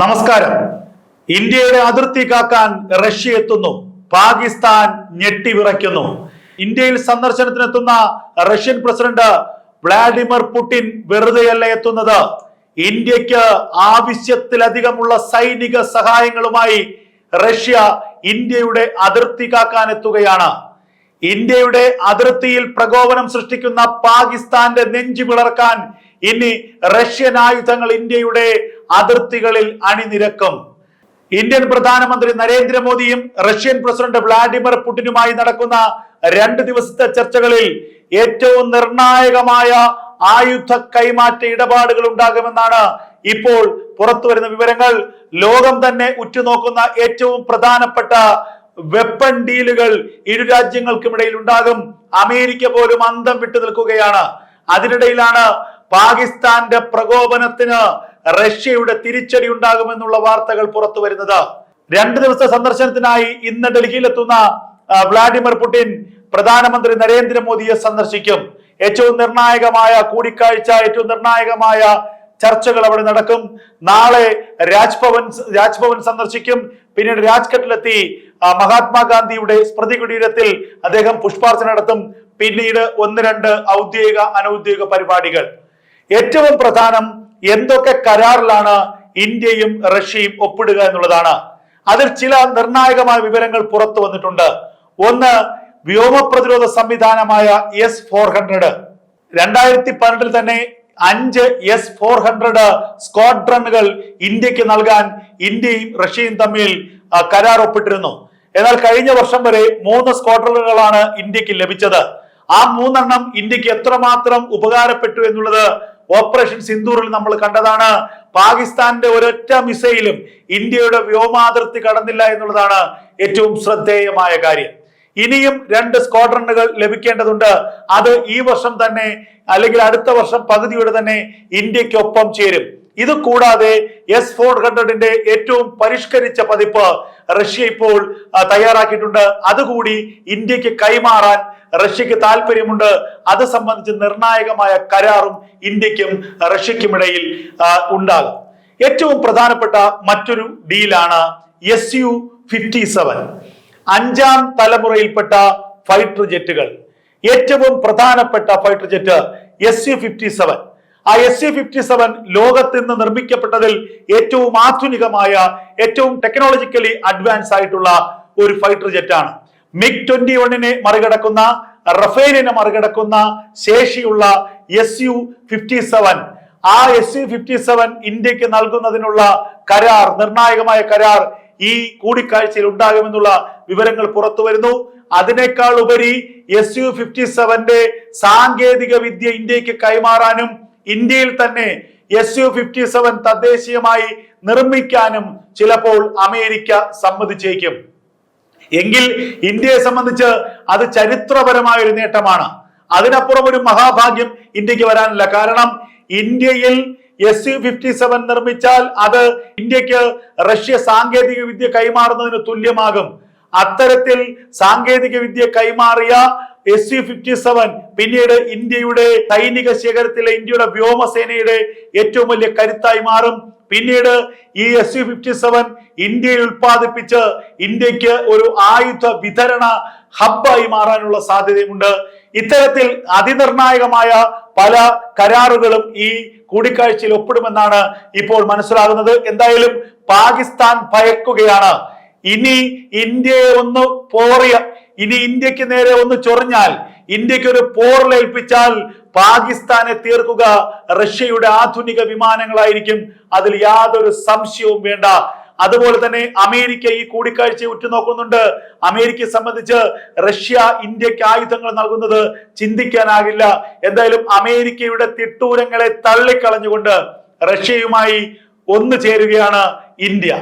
നമസ്കാരം. ഇന്ത്യയുടെ അതിർത്തി കാക്കാൻ റഷ്യ എത്തുന്നു. പാകിസ്ഥാൻ ഞെട്ടിവിറയ്ക്കുന്നു. ഇന്ത്യയിൽ സന്ദർശനത്തിനെത്തുന്ന റഷ്യൻ പ്രസിഡന്റ് വ്ളാഡിമിർ പുടിൻ വെറുതെയല്ല എത്തുന്നത്. ഇന്ത്യയ്ക്ക് ആവശ്യത്തിലധികമുള്ള സൈനിക സഹായങ്ങളുമായി റഷ്യ ഇന്ത്യയുടെ അതിർത്തി കാക്കാൻ എത്തുകയാണ്. ഇന്ത്യയുടെ അതിർത്തിയിൽ പ്രകോപനം സൃഷ്ടിക്കുന്ന പാകിസ്ഥാന്റെ നെഞ്ചു പിളർക്കാൻ ഇനി റഷ്യൻ ആയുധങ്ങൾ ഇന്ത്യയുടെ അതിർത്തികളിൽ അണിനിരക്കും. ഇന്ത്യൻ പ്രധാനമന്ത്രി നരേന്ദ്രമോദിയും റഷ്യൻ പ്രസിഡന്റ് വ്ളാഡിമിർ പുടിനുമായി നടക്കുന്ന രണ്ട് ദിവസത്തെ ചർച്ചകളിൽ ഏറ്റവും നിർണായകമായ ആയുധ കൈമാറ്റ ഇടപാടുകൾ ഉണ്ടാകുമെന്നാണ് ഇപ്പോൾ പുറത്തു വരുന്ന വിവരങ്ങൾ. ലോകം തന്നെ ഉറ്റുനോക്കുന്ന ഏറ്റവും പ്രധാനപ്പെട്ട വെപ്പൺ ഡീലുകൾ ഇരു രാജ്യങ്ങൾക്കും ഇടയിൽ ഉണ്ടാകും. അമേരിക്ക പോലും അന്തം വിട്ടു നിൽക്കുകയാണ്. അതിനിടയിലാണ് പാകിസ്ഥാന്റെ പ്രകോപനത്തിന് റഷ്യയുടെ തിരിച്ചടി ഉണ്ടാകുമെന്നുള്ള വാർത്തകൾ പുറത്തു വരുന്നത്. രണ്ട് ദിവസത്തെ സന്ദർശനത്തിനായി ഇന്ന് ഡൽഹിയിലെത്തുന്ന വ്ളാഡിമിർ പുടിൻ പ്രധാനമന്ത്രി നരേന്ദ്രമോദിയെ സന്ദർശിക്കും. ഏറ്റവും നിർണായകമായ കൂടിക്കാഴ്ച ഏറ്റവും നിർണായകമായ ചർച്ചകൾ അവിടെ നടക്കും. നാളെ രാജ്ഭവൻ രാജ്ഭവൻ സന്ദർശിക്കും. പിന്നീട് രാജ്ഘട്ടിലെത്തി മഹാത്മാഗാന്ധിയുടെ സ്മൃതി കുടീരത്തിൽ അദ്ദേഹം പുഷ്പാർച്ചന നടത്തും. പിന്നീട് ഒന്ന് രണ്ട് ഔദ്യോഗിക അനൌദ്യോഗിക പരിപാടികൾ. ഏറ്റവും പ്രധാനം എന്തൊക്കെ കരാറിലാണ് ഇന്ത്യയും റഷ്യയും ഒപ്പിടുക എന്നുള്ളതാണ്. അതിൽ ചില നിർണായകമായ വിവരങ്ങൾ പുറത്തു വന്നിട്ടുണ്ട്. ഒന്ന് വ്യോമ പ്രതിരോധ സംവിധാനമായ എസ് ഫോർ ഹൺഡ്രഡ് രണ്ടായിരത്തി പന്ത്രണ്ടിൽ തന്നെ അഞ്ച് എസ് ഫോർ ഹൺഡ്രഡ് സ്ക്വാഡ്രണുകൾ ഇന്ത്യയ്ക്ക് നൽകാൻ ഇന്ത്യയും റഷ്യയും തമ്മിൽ കരാർ ഒപ്പിട്ടിരുന്നു. എന്നാൽ കഴിഞ്ഞ വർഷം വരെ മൂന്ന് സ്ക്വാഡ്രണുകളാണ് ഇന്ത്യയ്ക്ക് ലഭിച്ചത്. ആ മൂന്നെണ്ണം ഇന്ത്യയ്ക്ക് എത്രമാത്രം ഉപകാരപ്പെട്ടു എന്നുള്ളത് ഓപ്പറേഷൻ സിന്ദൂറിൽ നമ്മൾ കണ്ടതാണ് പാകിസ്ഥാന്റെ ഒരൊറ്റ മിസൈലും ഇന്ത്യയുടെ വ്യോമാതിർത്തി കടന്നില്ല എന്നുള്ളതാണ് ഏറ്റവും ശ്രദ്ധേയമായ കാര്യം. ഇനിയും രണ്ട് സ്ക്വാഡ്രണുകൾ ലഭിക്കേണ്ടതുണ്ട്. അത് ഈ വർഷം തന്നെ അല്ലെങ്കിൽ അടുത്ത വർഷം പകുതിയോടെ തന്നെ ഇന്ത്യക്കൊപ്പം ചേരും. ഇത് കൂടാതെ എസ് ഫോർ ഹൺഡ്രഡിന്റെ ഏറ്റവും പരിഷ്കരിച്ച പതിപ്പ് റഷ്യ ഇപ്പോൾ തയ്യാറാക്കിയിട്ടുണ്ട്. അതുകൂടി ഇന്ത്യയ്ക്ക് കൈമാറാൻ റഷ്യക്ക് താല്പര്യമുണ്ട്. അത് സംബന്ധിച്ച് നിർണായകമായ കരാറും ഇന്ത്യക്കും റഷ്യക്കുമിടയിൽ ഇടയിൽ ഉണ്ടാകും. ഏറ്റവും പ്രധാനപ്പെട്ട മറ്റൊരു ഡീലാണ് എസ് യു ഫിഫ്റ്റി സെവൻ. അഞ്ചാം തലമുറയിൽപ്പെട്ട ഫൈറ്റർ ജെറ്റുകൾ. ഏറ്റവും പ്രധാനപ്പെട്ട fighter jet S U fifty seven. ആ എസ് സി ഫിഫ്റ്റി സെവൻ ലോകത്ത് നിന്ന് നിർമ്മിക്കപ്പെട്ടതിൽ ഏറ്റവും ആധുനികമായ ഏറ്റവും ടെക്നോളജിക്കലി അഡ്വാൻസ് ആയിട്ടുള്ള ഒരു ഫൈറ്റർ ജെറ്റ് ആണ്. മിഗ് ട്വന്റി വണ്ണിനെ മറികടക്കുന്ന റഫേലിനെ മറികടക്കുന്ന ശേഷിയുള്ള എസ് യു ഫിഫ്റ്റി സെവൻ ആ എസ് യു ഫിഫ്റ്റി സെവൻ ഇന്ത്യയ്ക്ക് നൽകുന്നതിനുള്ള കരാർ നിർണായകമായ കരാർ ഈ കൂടിക്കാഴ്ചയിൽ ഉണ്ടാകുമെന്നുള്ള വിവരങ്ങൾ പുറത്തു വരുന്നു. അതിനേക്കാൾ ഉപരി എസ് യു ഫിഫ്റ്റി സെവന്റെ സാങ്കേതിക വിദ്യ ഇന്ത്യയ്ക്ക് കൈമാറാനും ഇന്ത്യയിൽ തന്നെ എസ് യു ഫിഫ്റ്റി സെവൻ തദ്ദേശീയമായി നിർമ്മിക്കാനും ചിലപ്പോൾ അമേരിക്ക സമ്മതിച്ചേക്കും. എങ്കിൽ ഇന്ത്യയെ സംബന്ധിച്ച് അത് ചരിത്രപരമായ ഒരു നേട്ടമാണ്. അതിനപ്പുറം ഒരു മഹാഭാഗ്യം ഇന്ത്യയ്ക്ക് വരാനില്ല. കാരണം ഇന്ത്യയിൽ എസ് യു ഫിഫ്റ്റി സെവൻ നിർമ്മിച്ചാൽ അത് ഇന്ത്യയ്ക്ക് റഷ്യ സാങ്കേതിക വിദ്യ കൈമാറുന്നതിന് തുല്യമാകും. അത്തരത്തിൽ സാങ്കേതിക വിദ്യ കൈമാറിയ എസ് യു ഫിഫ്റ്റി സെവൻ പിന്നീട് ഇന്ത്യയുടെ സൈനിക ശേഖരത്തിലെ ഇന്ത്യയുടെ വ്യോമസേനയുടെ ഏറ്റവും വലിയ കരുത്തായി മാറും. പിന്നീട് ഈ എസ് യു ഫിഫ്റ്റി സെവൻ ഇന്ത്യയിൽ ഉൽപ്പാദിപ്പിച്ച് ഇന്ത്യയ്ക്ക് ഒരു ആയുധ വിതരണ ഹബ്ബായി മാറാനുള്ള സാധ്യതയുമുണ്ട്. ഇത്തരത്തിൽ അതിനിർണായകമായ പല കരാറുകളും ഈ കൂടിക്കാഴ്ചയിൽ ഒപ്പിടുമെന്നാണ് ഇപ്പോൾ മനസ്സിലാകുന്നത്. എന്തായാലും പാകിസ്ഥാൻ ഭയക്കുകയാണ്. ഇനി ഇന്ത്യയെ ഒന്ന് പോറിയ ഇനി ഇന്ത്യയ്ക്ക് നേരെ ഒന്ന് ചൊറിഞ്ഞാൽ ഇന്ത്യയ്ക്ക് ഒരു പോർ പോറിലേൽപ്പിച്ചാൽ പാകിസ്ഥാനെ തീർക്കുക റഷ്യയുടെ ആധുനിക വിമാനങ്ങളായിരിക്കും. അതിൽ യാതൊരു സംശയവും വേണ്ട. അതുപോലെ തന്നെ അമേരിക്ക ഈ കൂടിക്കാഴ്ചയെ ഉറ്റുനോക്കുന്നുണ്ട്. അമേരിക്കയെ സംബന്ധിച്ച് റഷ്യ ഇന്ത്യയ്ക്ക് ആയുധങ്ങൾ നൽകുന്നത് ചിന്തിക്കാനാകില്ല. എന്തായാലും അമേരിക്കയുടെ തിട്ടൂരങ്ങളെ തള്ളിക്കളഞ്ഞുകൊണ്ട് റഷ്യയുമായി ഒന്നു ചേരുകയാണ് ഇന്ത്യ.